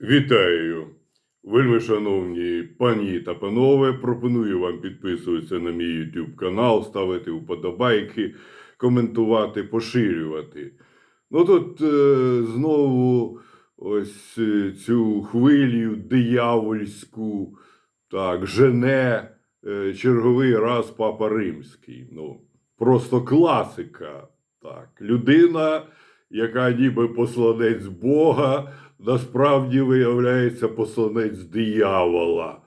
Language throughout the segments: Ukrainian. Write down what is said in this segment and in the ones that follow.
Вітаю! Вельми шановні пані та панове, пропоную вам підписуватися на мій YouTube канал, ставити вподобайки, коментувати, поширювати. Ну тут е, знову ось е, цю хвилю диявольську, так, жене е, черговий раз Папа Римський. Ну, просто класика. Так, людина, яка ніби посланець Бога насправді виявляється посланець диявола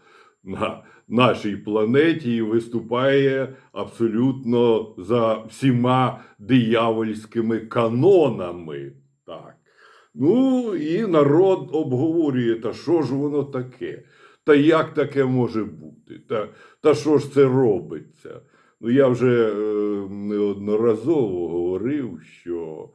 на нашій планеті і виступає абсолютно за всіма диявольськими канонами. Так. Ну і народ обговорює, та що ж воно таке? Та як таке може бути? Та, та що ж це робиться? Ну, я вже е, неодноразово говорив, що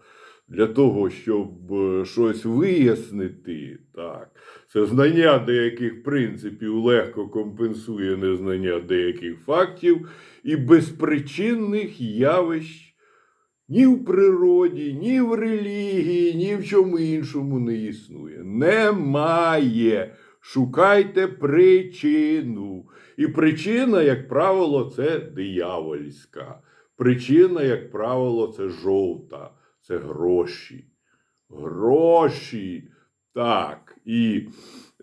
для того, щоб е, щось вияснити, так, це знання деяких принципів легко компенсує незнання деяких фактів і безпричинних явищ ні в природі, ні в релігії, ні в чому іншому не існує. Немає. Шукайте причину. І причина, як правило, це диявольська. Причина, як правило, це жовта, це гроші. Гроші. Так. І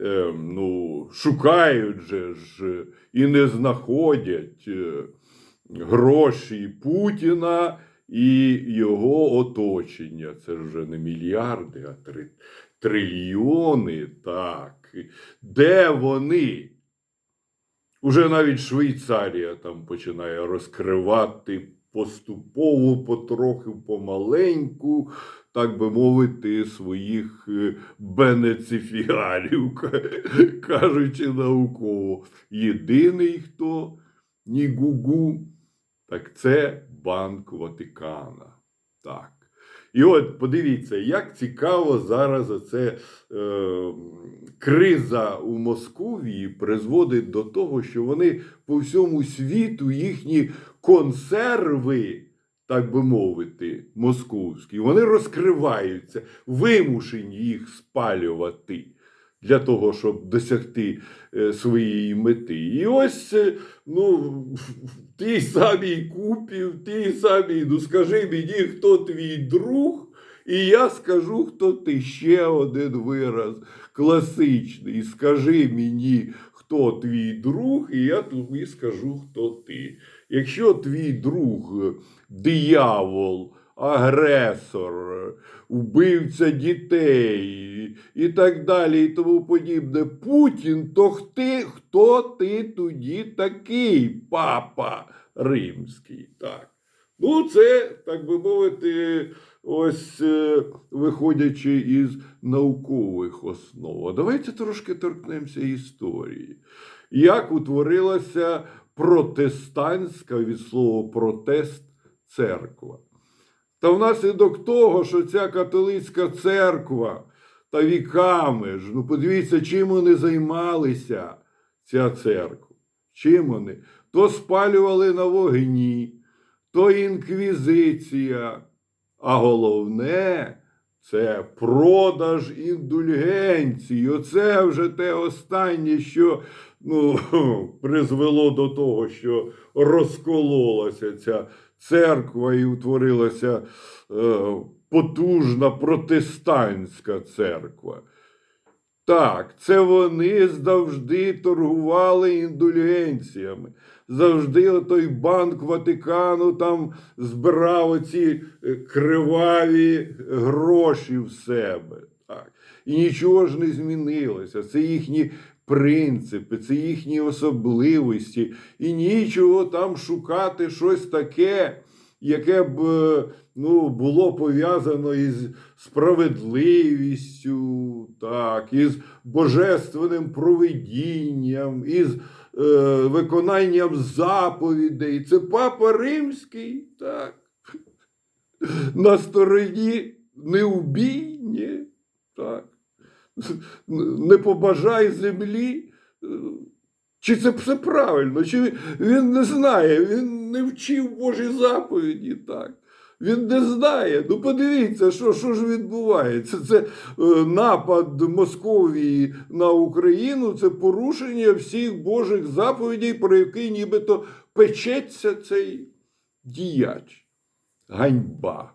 е, ну, шукають же ж і не знаходять е, гроші Путіна і його оточення. Це вже не мільярди, а три, трильйони. Так. Де вони? Уже навіть Швейцарія там починає розкривати поступово, потрохи, помаленьку, так би мовити, своїх бенецифіарів, кажучи науково. Єдиний, хто ні гугу, так це Банк Ватикана. Так. І от подивіться, як цікаво зараз оце е, криза у Московії призводить до того, що вони по всьому світу їхні консерви, так би мовити, московські, вони розкриваються, вимушені їх спалювати. Для того, щоб досягти е, своєї мети. І ось е, ну, в тій самій купі, в тій самій, ну скажи мені, хто твій друг, і я скажу, хто ти. Ще один вираз класичний. Скажи мені, хто твій друг, і я тобі скажу, хто ти. Якщо твій друг диявол, агресор, вбивця дітей і так далі, і тому подібне, Путін, то хти, хто ти тоді такий, папа римський? Так. Ну, це, так би мовити, ось е, виходячи із наукових основ. А давайте трошки торкнемося історії. Як утворилася протестантська від слова протест церква? Та внаслідок того, що ця католицька церква та віками ж, ну подивіться, чим вони займалися, ця церква. Чим вони? То спалювали на вогні, то інквізиція. А головне це продаж індульгенцій. Оце вже те останнє, що ну, призвело до того, що розкололася ця церква і утворилася е, потужна протестантська церква. Так, це вони завжди торгували індульгенціями. Завжди отой банк Ватикану там збирав оці е, криваві гроші в себе. Так. І нічого ж не змінилося. Це їхні принципи, це їхні особливості. І нічого там шукати щось таке, яке б е, ну, було пов'язано із справедливістю, так, із божественним провидінням, із е, виконанням заповідей. Це папа римський, так. На стороні не убій, ні, так. Не побажай землі. Чи це все правильно? Чи він не знає, він не вчив Божі заповіді, так. Він не знає. Ну подивіться, що, що ж відбувається. Це е, напад Московії на Україну, це порушення всіх Божих заповідей, про які нібито печеться цей діяч. Ганьба.